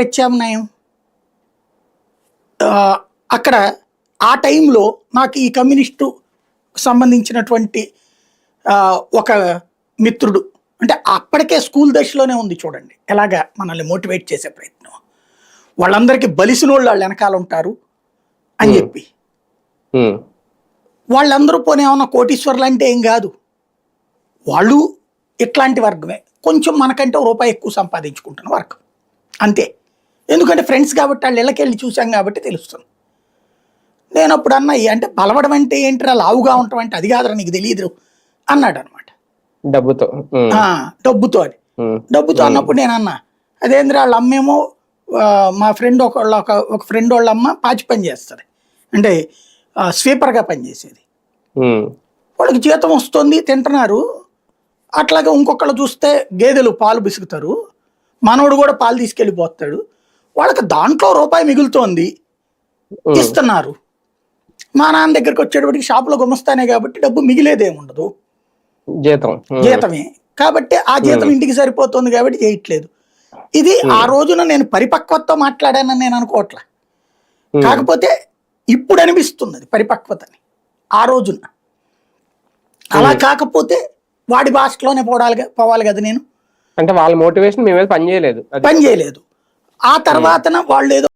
ప్రత్యామ్నాయం అక్కడ ఆ టైంలో నాకు ఈ కమ్యూనిస్టు సంబంధించినటువంటి ఒక మిత్రుడు అంటే అప్పటికే స్కూల్ దశలోనే ఉంది చూడండి ఎలాగా మనల్ని మోటివేట్ చేసే ప్రయత్నం. వాళ్ళందరికీ బలిసిన వాళ్ళు వాళ్ళ వెనకాల ఉంటారు అని చెప్పి. వాళ్ళందరూ పోనీ ఏమన్నా కోటీశ్వర్లు అంటే ఏం కాదు. వాళ్ళు ఇట్లాంటి వర్గమే. కొంచెం మనకంటే రూపాయి ఎక్కువ సంపాదించుకుంటున్న వర్గం. అంతే. ఎందుకంటే ఫ్రెండ్స్ కాబట్టి వాళ్ళు ఇళ్ళకి వెళ్ళి చూసాం కాబట్టి తెలుస్తుంది. నేను అప్పుడు అన్న "ఈ అంటే బలవడం అంటే ఏంటిరా? లావుగా ఉండటం అంటే అది కాదురా నీకు తెలియదు అన్నాడు అనమాట డబ్బుతో డబ్బుతో ఉమ్, డబ్బుతో అన్నప్పుడు నేను అన్నా అదేంద్ర వాళ్ళ అమ్మేమో మా ఫ్రెండ్ ఒక ఒక ఒక ఫ్రెండ్ వాళ్ళ అమ్మ పాచి పని చేస్తుంది. అంటే స్వీపర్గా పనిచేసేది వాళ్ళకి జీతం వస్తుంది తింటున్నారు. అట్లాగే ఇంకొకళ్ళు చూస్తే గేదెలు పాలు బిసుకుతారు. మనోడు కూడా పాలు తీసుకెళ్ళిపోతాడు. వాళ్ళకి దాంట్లో రూపాయి మిగులుతోంది ఇస్తున్నారు. మా నాన్న దగ్గరికి వచ్చేటప్పటికి షాపులో గుమస్తానే కాబట్టి డబ్బు మిగిలేదేముండదు జీతం. జీతమే. కాబట్టి ఆ జీతం ఇంటికి సరిపోతుంది కాబట్టి చేయట్లేదు. ఇది ఆ రోజున నేను పరిపక్వతతో మాట్లాడానని నేను అనుకోవట్లే. కాకపోతే ఇప్పుడు అనిపిస్తుంది పరిపక్వతని. ఆ రోజున. అలా కాకపోతే వాడి భాషలోనే పోవాలి పోవాలి కదా నేను. అంటే వాళ్ళ మోటివేషన్ పని చేయలేదు. పని చేయలేదు. ఆ తర్వాతన వాళ్ళు ఏదో